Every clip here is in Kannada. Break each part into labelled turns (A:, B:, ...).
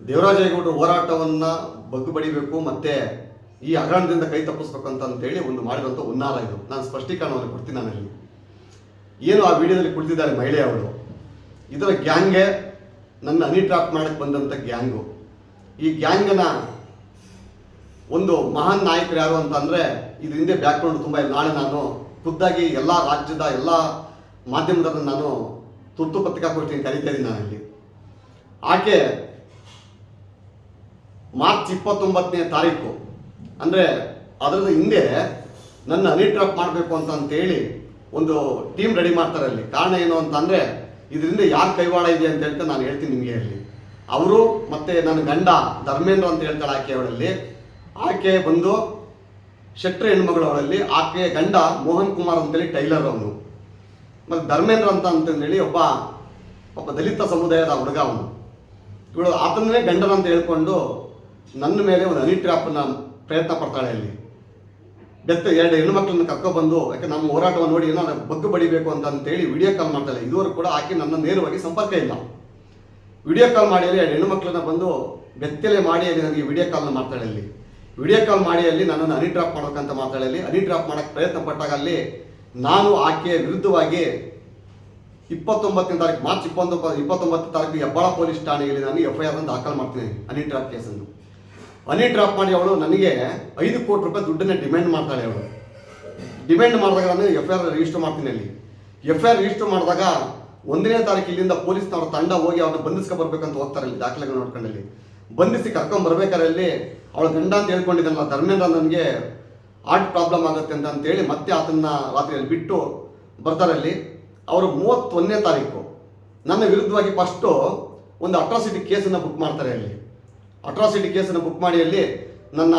A: ದೇವರಾಜೇಗೌಡರ ಹೋರಾಟವನ್ನ ಬಗ್ಗುಬಡಿಬೇಕು ಬಡಿಬೇಕು ಮತ್ತೆ ಈ ಹಗರಣದಿಂದ ಕೈ ತಪ್ಪಿಸ್ಬೇಕು ಅಂತ ಅಂತೇಳಿ ಒಂದು ಮಾಡಿರುವಂಥ ಉನ್ನಾಲ ಇದು. ನಾನು ಸ್ಪಷ್ಟೀಕರಣವನ್ನು ಕೊಡ್ತೀನಿ ಇಲ್ಲಿ. ಏನು ಆ ವಿಡಿಯೋದಲ್ಲಿ ಕುಳಿತಿದ್ದಾರೆ ಮಹಿಳೆಯವರು? ಇದರ ಗ್ಯಾಂಗೆ ನನ್ನ ಹನಿ ಟ್ರಾಪ್ ಮಾಡಕ್ಕೆ ಬಂದಂಥ ಗ್ಯಾಂಗು. ಈ ಗ್ಯಾಂಗನ ಒಂದು ಮಹಾನ್ ನಾಯಕರು ಯಾರು ಅಂತಂದ್ರೆ ಇದ್ರ ಹಿಂದೆ ಬ್ಯಾಕ್ಗ್ರೌಂಡ್ ತುಂಬ ಇದೆ. ನಾಳೆ ನಾನು ಖುದ್ದಾಗಿ ಎಲ್ಲ ರಾಜ್ಯದ ಎಲ್ಲ ಮಾಧ್ಯಮದನ್ನು ನಾನು ತುರ್ತು ಪತ್ರಿಕಾಗೋಷ್ಠಿಯನ್ನು ಕರೀತಾ ಇದ್ದೀನಿ ನಾನಲ್ಲಿ. ಆಕೆ ಮಾರ್ಚ್ ಇಪ್ಪತ್ತೊಂಬತ್ತನೇ ತಾರೀಕು. ಅಂದರೆ ಅದರದ ಹಿಂದೆ ನನ್ನ ಹನಿ ಟ್ರಾಪ್ ಮಾಡಬೇಕು ಅಂತ ಅಂತೇಳಿ ಒಂದು ಟೀಮ್ ರೆಡಿ ಮಾಡ್ತಾರೆ ಅಲ್ಲಿ. ಕಾರಣ ಏನು ಅಂತಂದರೆ, ಇದರಿಂದ ಯಾರು ಕೈವಾಡ ಇದೆ ಅಂತ ಹೇಳ್ತಾ ನಾನು ಹೇಳ್ತೀನಿ ನಿಮಗೆ ಅಲ್ಲಿ ಅವರು ಮತ್ತು ನನ್ನ ಗಂಡ ಧರ್ಮೇಂದ್ರ ಅಂತ ಹೇಳ್ತಾಳೆ ಆಕೆ ಅವಳಲ್ಲಿ. ಆಕೆ ಬಂದು ಶೆಟ್ರ ಹೆಣ್ಮಗಳು ಅವಳಲ್ಲಿ, ಆಕೆ ಗಂಡ ಮೋಹನ್ ಕುಮಾರ್ ಅಂತೇಳಿ ಟೈಲರ್ ಅವನು. ಮತ್ತು ಧರ್ಮೇಂದ್ರ ಅಂತ ಅಂತಂದೇಳಿ ಒಬ್ಬ ಒಬ್ಬ ದಲಿತ ಸಮುದಾಯದ ಹುಡುಗ ಅವನು. ಇವಳು ಆತನೇ ಗಂಡನಂತ ಹೇಳ್ಕೊಂಡು ನನ್ನ ಮೇಲೆ ಒಂದು ಹನಿ ಟ್ರ್ಯಾಪನ್ನ ಪ್ರಯತ್ನ ಪಡ್ತಾಳೆ ಅಲ್ಲಿ. ಬೆತ್ತ ಎರಡು ಹೆಣ್ಮಕ್ಳನ್ನ ಕರ್ಕೊಬಂದು ಯಾಕೆ ನಮ್ಮ ಹೋರಾಟವನ್ನು ನೋಡಿ ಏನೋ ಬಗ್ಗು ಬಡಿಬೇಕು ಅಂತ ಅಂತೇಳಿ ವಿಡಿಯೋ ಕಾಲ್ ಮಾಡ್ತಾಳೆ. ಇದುವರೆಗೂ ಕೂಡ ಆಕೆ ನನ್ನ ನೇರವಾಗಿ ಸಂಪರ್ಕ ಇಲ್ಲ. ವಿಡಿಯೋ ಕಾಲ್ ಮಾಡಿ ಅಲ್ಲಿ ಎರಡು ಹೆಣ್ಣುಮಕ್ಳನ್ನ ಬಂದು ಬೆತ್ತಲೆ ಮಾಡಿ ಅಲ್ಲಿ ನನಗೆ ವಿಡಿಯೋ ಕಾಲ್ನ ಮಾಡ್ತಾಳೆ ಅಲ್ಲಿ. ವಿಡಿಯೋ ಕಾಲ್ ಮಾಡಿ ಅಲ್ಲಿ ನನ್ನನ್ನು ಹನಿ ಡ್ರಾಪ್ ಮಾಡೋಕ್ಕಂತ ಮಾಡ್ತಾಳೆ ಅಲ್ಲಿ. ಹನಿ ಡ್ರಾಪ್ ಮಾಡೋಕ್ಕೆ ಪ್ರಯತ್ನ ಪಟ್ಟಾಗ ಅಲ್ಲಿ ನಾನು ಆಕೆಯ ವಿರುದ್ಧವಾಗಿ ಇಪ್ಪತ್ತೊಂಬತ್ತನೇ ತಾರೀಕು, ಮಾರ್ಚ್ ಇಪ್ಪತ್ತೊಂಬತ್ತು, ಇಪ್ಪತ್ತೊಂಬತ್ತನೇ ತಾರೀಕು ಹೆಬ್ಬಾಳ ಪೊಲೀಸ್ ಠಾಣೆಯಲ್ಲಿ ನಾನು ಎಫ್ ಐ ಆರ್ ಅನ್ನು ದಾಖಲು ಮಾಡ್ತೀನಿ ಹನಿ ಡ್ರಾಪ್ ಕೇಸನ್ನು. ಹನಿ ಡ್ರಾಪ್ ಮಾಡಿ ಅವಳು ನನಗೆ ಐದು ಕೋಟಿ ರೂಪಾಯಿ ದುಡ್ಡನ್ನ ಡಿಮ್ಯಾಂಡ್ ಮಾಡ್ತಾಳೆ ಅವಳು. ಡಿಮ್ಯಾಂಡ್ ಮಾಡಿದಾಗ ನಾನು ಎಫ್ ಐ ಆರ್ ರಿಜಿಸ್ಟರ್ ಮಾಡ್ತೀನಿ ಅಲ್ಲಿ. ಎಫ್ ಐ ಆರ್ ರಿಜಿಸ್ಟರ್ ಮಾಡಿದಾಗ ಒಂದನೇ ತಾರೀಕು ಇಲ್ಲಿಂದ ಪೊಲೀಸ್ನವ್ರ ತಂಡ ಹೋಗಿ ಅವ್ರನ್ನ ಬಂಧಿಸ್ಕೊ ಬರ್ಬೇಕಂತ ಹೋಗ್ತಾರೆ ಅಲ್ಲಿ ದಾಖಲೆಗಳು ನೋಡ್ಕೊಂಡಲ್ಲಿ ಬಂಧಿಸಿ ಕರ್ಕೊಂಡು ಬರ್ಬೇಕಾದ್ರೆ ಅಲ್ಲಿ ಅವಳ ಗಂಡ ಅಂತ ಹೇಳ್ಕೊಂಡಿದ್ದಲ್ಲ ಧರ್ಮೇಂದ್ರ ನನಗೆ ಹಾರ್ಟ್ ಪ್ರಾಬ್ಲಮ್ ಆಗುತ್ತೆ ಅಂತ ಅಂತೇಳಿ ಮತ್ತೆ ಆತನ್ನ ರಾತ್ರಿಯಲ್ಲಿ ಬಿಟ್ಟು ಬರ್ತಾರೆ ಅಲ್ಲಿ. ಅವರು ಮೂವತ್ತೊಂದನೇ ತಾರೀಕು. ನನ್ನ ವಿರುದ್ಧವಾಗಿ ಫಸ್ಟು ಒಂದು ಅಟ್ರಾಸಿಟಿ ಕೇಸನ್ನು ಬುಕ್ ಮಾಡ್ತಾರೆ ಅಲ್ಲಿ. ಅಟ್ರಾಸಿಟಿ ಕೇಸನ್ನು ಬುಕ್ ಮಾಡಿ ಅಲ್ಲಿ ನನ್ನ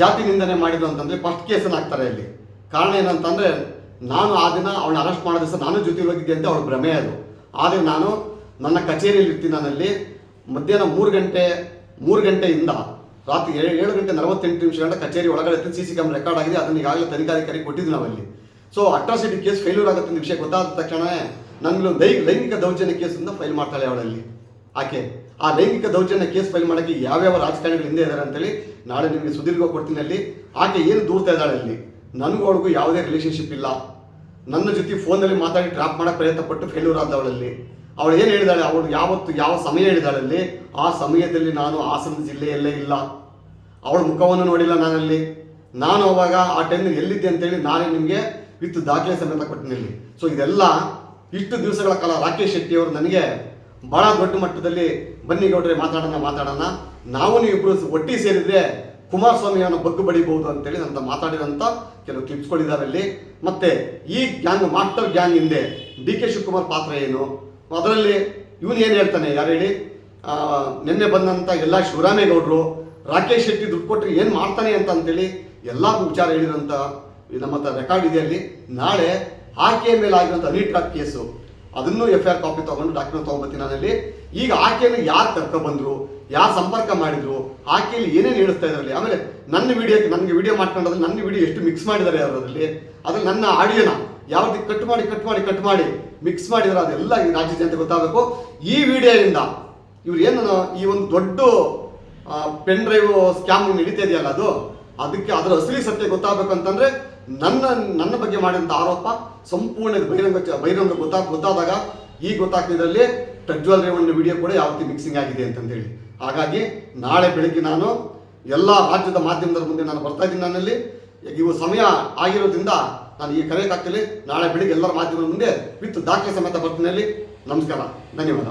A: ಜಾತಿ ನಿಂದನೆ ಮಾಡಿದ್ರು ಅಂತಂದರೆ ಫಸ್ಟ್ ಕೇಸನ್ನು ಹಾಕ್ತಾರೆ ಇಲ್ಲಿ. ಕಾರಣ ಏನಂತಂದರೆ ನಾನು ಆ ದಿನ ಅವಳನ್ನ ಅರೆಸ್ಟ್ ಮಾಡೋ ದಿವಸ ನಾನು ಜೊತೆ ಹೋಗಿದ್ದೆ ಅಂತ ಅವಳು ಭ್ರಮೆ ಅದು. ಆದರೆ ನಾನು ನನ್ನ ಕಚೇರಿಯಲ್ಲಿ ಇರ್ತೀನಿ ನಾನಲ್ಲಿ ಮಧ್ಯಾಹ್ನ ಮೂರು ಗಂಟೆ, ಮೂರು ಗಂಟೆಯಿಂದ ರಾತ್ರಿ ಏಳು ಏಳು ಗಂಟೆ ನಲವತ್ತೆಂಟು ನಿಮಿಷ ಗಂಟೆ ಕಚೇರಿ ಒಳಗಡೆ ಸಿ ಸಿ ಕ್ಯಾಮ್ ರೆಕಾರ್ಡ್ ಆಗಿದೆ, ಅದನ್ನು ಈಗಾಗಲೇ ತನಿಖಾಧಿಕಾರಿ ಕೊಟ್ಟಿದ್ದು ನಾವಲ್ಲಿ. ಸೊ ಅಟ್ರಾಸಿಟಿ ಕೇಸ್ ಫೇಲ್ಯೂರ್ ಆಗುತ್ತೆ ವಿಷಯ ಗೊತ್ತಾದ ತಕ್ಷಣ ನನಗೆ ಲೈಂಗಿಕ ದೌರ್ಜನ್ಯ ಕೇಸಿಂದ ಫೈಲ್ ಮಾಡ್ತಾಳೆ ಅವಳಲ್ಲಿ. ಆಕೆ. ಆ ಲೈಂಗಿಕ ದೌರ್ಜನ್ಯ ಕೇಸ್ ಫೈಲ್ ಮಾಡೋಕ್ಕೆ ಯಾವ್ಯಾವ ರಾಜಕಾರಣಿಗಳು ಹಿಂದೆ ಇದ್ದಾರೆ ಅಂತೇಳಿ ನಾಳೆ ನಿಮಗೆ ಸುದೀರ್ಘ ಕೊಡ್ತೀನಿ ಅಲ್ಲಿ ಆಕೆ ಏನು ದೂರ್ತಾ ಇದ್ದಾಳೆ ಅಲ್ಲಿ? ನನಗೂ ಅವಳಿಗೂ ಯಾವುದೇ ರಿಲೇಶನ್ಶಿಪ್ ಇಲ್ಲ. ನನ್ನ ಜೊತೆ ಫೋನಲ್ಲಿ ಮಾತಾಡಿ ಟ್ರಾಪ್ ಮಾಡಕ್ಕೆ ಪ್ರಯತ್ನ ಪಟ್ಟು ಫೇಲ್ಯೂರ್ ಆದವಳಲ್ಲಿ. ಅವಳು ಏನು ಹೇಳಿದಾಳೆ? ಅವಳು ಯಾವತ್ತು ಯಾವ ಸಮಯ ಹೇಳಿದಾಳಲ್ಲಿ ಆ ಸಮಯದಲ್ಲಿ ನಾನು ಹಾಸನ ಜಿಲ್ಲೆಯಲ್ಲೇ ಇಲ್ಲ. ಅವಳ ಮುಖವನ್ನು ನೋಡಿಲ್ಲ ನಾನಲ್ಲಿ. ನಾನು ಅವಾಗ ಆ ಟೈಮ್ನಲ್ಲಿ ಎಲ್ಲಿದ್ದೆ ಅಂತೇಳಿ ನಾನೇ ನಿಮಗೆ ವಿತ್ ದಾಖಲೆ ಸಮೇತ ಕೊಟ್ಟಿನಲ್ಲಿ. ಸೊ ಇದೆಲ್ಲ ಇಷ್ಟು ದಿವಸಗಳ ಕಾಲ ರಾಕೇಶ್ ಶೆಟ್ಟಿಯವರು ನನಗೆ ಬಹಳ ದೊಡ್ಡ ಮಟ್ಟದಲ್ಲಿ ಬನ್ನಿ ಗೌಡ್ರೆ, ಮಾತಾಡೋಣ ಮಾತಾಡೋಣ. ನಾವು ನೀವು ಒಟ್ಟಿ ಸೇರಿದ್ರೆ ಕುಮಾರಸ್ವಾಮಿಯನ್ನು ಬಗ್ಗು ಬಡಿಬಹುದು ಅಂತೇಳಿ ಅಂತ ಮಾತಾಡಿದಂಥ ಕೆಲವು ಕ್ಲಿಪ್ಸ್ಗಳಿದ್ದಾರೆ ಅಲ್ಲಿ. ಮತ್ತೆ ಈ ಗ್ಯಾಂಗ್ ಮಾಸ್ಟರ್ ಗ್ಯಾಂಗ್ ಹಿಂದೆ ಡಿ ಕೆ ಶಿವಕುಮಾರ್ ಪಾತ್ರ ಏನು? ಅದರಲ್ಲಿ ಇವನು ಏನು ಹೇಳ್ತಾನೆ, ಯಾರು ಹೇಳಿ? ನಿನ್ನೆ ಬಂದಂಥ ಎಲ್ಲ ಶಿವರಾಮೇಗೌಡರು, ರಾಕೇಶ್ ಶೆಟ್ಟಿ ದುಡ್ಡು ಕೊಟ್ಟರೆ ಏನು ಮಾಡ್ತಾನೆ ಅಂತ ಅಂತೇಳಿ ಎಲ್ಲ ವಿಚಾರ ಹೇಳಿರೋಂಥ ನಮ್ಮ ರೆಕಾರ್ಡ್ ಇದೆ ಅಲ್ಲಿ. ನಾಳೆ ಆಕೆಯ ಮೇಲೆ ಆಗಿರೋಂಥ ರೀಟ್ರಾಕ್ ಕೇಸು. ಅದನ್ನು ಎಫ್ ಆರ್ ಕಾಪಿ ತಗೊಂಡು ಡಾಕ್ಯುಮೆಂಟ್ ತಗೊಂಡ್ಬರ್ತೀನಿ ನಾನಲ್ಲಿ ಈಗ ಆಕೆಯನ್ನು ಯಾರು ಕರ್ಕೊಬಂದ್ರು ಯಾರು ಸಂಪರ್ಕ ಮಾಡಿದ್ರು, ಆಕೆಯಲ್ಲಿ ಏನೇನು ಹೇಳಿಸ್ತಾ ಇದ್ರಲ್ಲಿ ಆಮೇಲೆ ನನ್ನ ವಿಡಿಯೋಕ್ಕೆ ನನಗೆ ವಿಡಿಯೋ ಮಾಡ್ಕೊಂಡ್ರೆ ನನ್ನ ವಿಡಿಯೋ ಎಷ್ಟು ಮಿಕ್ಸ್ ಮಾಡಿದ್ದಾರೆ ಅದರಲ್ಲಿ, ಅದ್ರಲ್ಲಿ ನನ್ನ ಆಡಿಯೋನ ಯಾವ ರೀತಿ ಕಟ್ ಮಾಡಿ ಕಟ್ ಮಾಡಿ ಕಟ್ ಮಾಡಿ ಮಿಕ್ಸ್ ಮಾಡಿದ್ರೆ ಅದೆಲ್ಲ ಈ ರಾಜ್ಯ ಜನತೆ ಗೊತ್ತಾಗಬೇಕು. ಈ ವಿಡಿಯೋದಿಂದ ಇವ್ರು ಏನು, ಈ ಒಂದು ದೊಡ್ಡ ಪೆನ್ ಡ್ರೈವ್ ಸ್ಕ್ಯಾಮ್ ನಡೀತಾ ಇದೆಯಲ್ಲ ಅದು, ಅದಕ್ಕೆ ಅದರ ಅಸಲಿ ಸತ್ಯ ಗೊತ್ತಾಗಬೇಕು ಅಂತಂದ್ರೆ ನನ್ನ ನನ್ನ ಬಗ್ಗೆ ಮಾಡಿದಂಥ ಆರೋಪ ಸಂಪೂರ್ಣ ಬಹಿರಂಗ ಬಹಿರಂಗ ಗೊತ್ತಾ, ಗೊತ್ತಾದಾಗ ಈ ಗೊತ್ತಾಗ್ತಿದ್ರಲ್ಲಿ ಪ್ರಜ್ವಲ್ ರೇವಣ್ಣ ವಿಡಿಯೋ ಕೂಡ ಯಾವತ್ತಿ ಮಿಕ್ಸಿಂಗ್ ಆಗಿದೆ ಅಂತಂದೇಳಿ. ಹಾಗಾಗಿ ನಾಳೆ ಬೆಳಿಗ್ಗೆ ನಾನು ಎಲ್ಲ ರಾಜ್ಯದ ಮಾಧ್ಯಮದ ಮುಂದೆ ನಾನು ಬರ್ತಾ ಇದ್ದೀನಿ ನನ್ನಲ್ಲಿ. ಇವು ಸಮಯ ಆಗಿರೋದ್ರಿಂದ ನಾನು ಈ ಕರೆಯಕ್ಕಾಗ್ತಿಲ್ಲ ನಾಳೆ ಬೆಳಿಗ್ಗೆ ಎಲ್ಲರ ಮಾಧ್ಯಮದ ಮುಂದೆ ವಿತ್ ದಾಖಲೆ ಸಮೇತ ಬರ್ತೀನಿ ನಮಸ್ಕಾರ. ಧನ್ಯವಾದ.